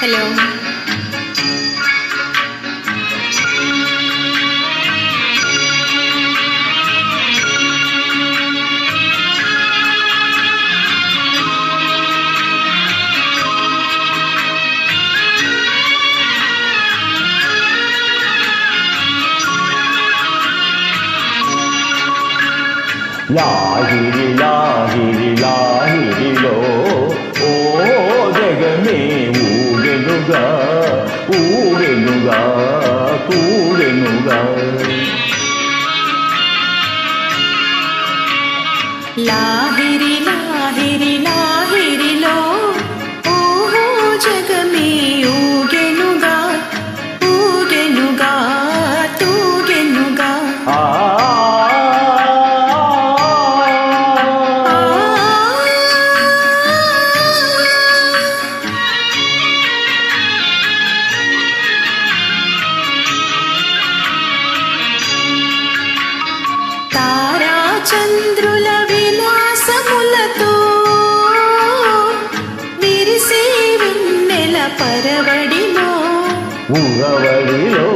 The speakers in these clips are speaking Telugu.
హలో. లాహిరి లాహిరి లాహిరిలో ఓ ఊరెనుగా ఊరెనుగా కూడెనుగా లా చంద్రుల విలాసములతో విరిసే వెన్నెల పరవడిలో. ఉగవడిలో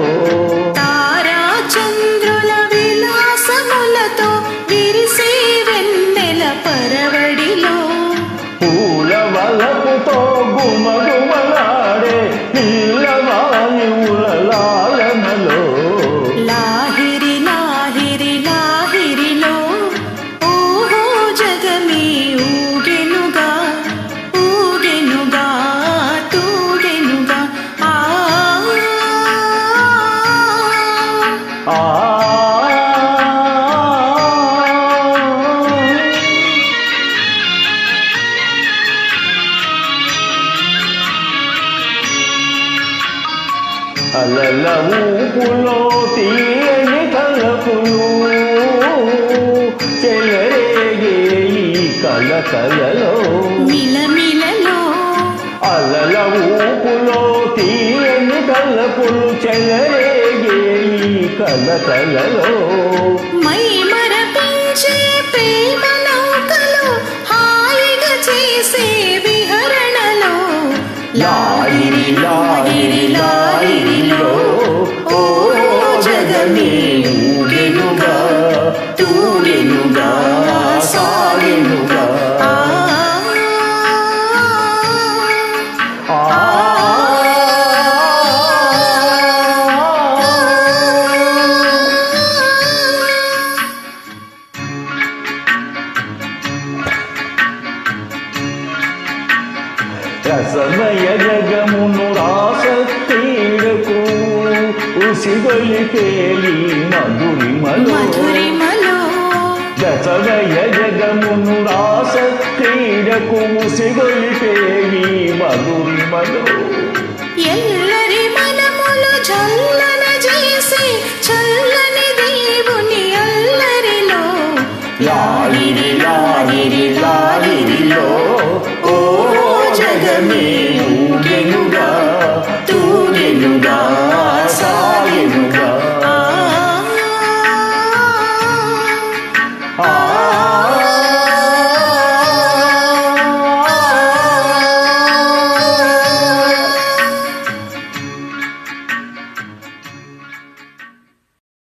తారా చంద్రుల విలాసములతో విరిసే వెన్నెల పరవడిలో. పూల వలపుతో గుమగుమలాడే అలల ఊపులో తీయని తలపులు చెలరేగే ఈ కల కలలో మిలమిలలో అలల ఊపులో తీయని తలపులు చెలరే కల కలలో మై మరపించే ప్రేమ నౌకలో హాయిగా చేసే విహరణలో. లాహిరి లాహిరి లాహిరిలో ఓ జగమే ఊగెనుగా తూగెనుగా రసమయ జగమును రాసక్రీడకు ఉసిగొలిపేలి మధురిమలో. మధురిమలో. రసమయ జగమును రాసక్రీడకు ఉసిగొలిపేలి మధురిమలో. ఎల్లరి మనములు చల్లన చేసి లాహిరి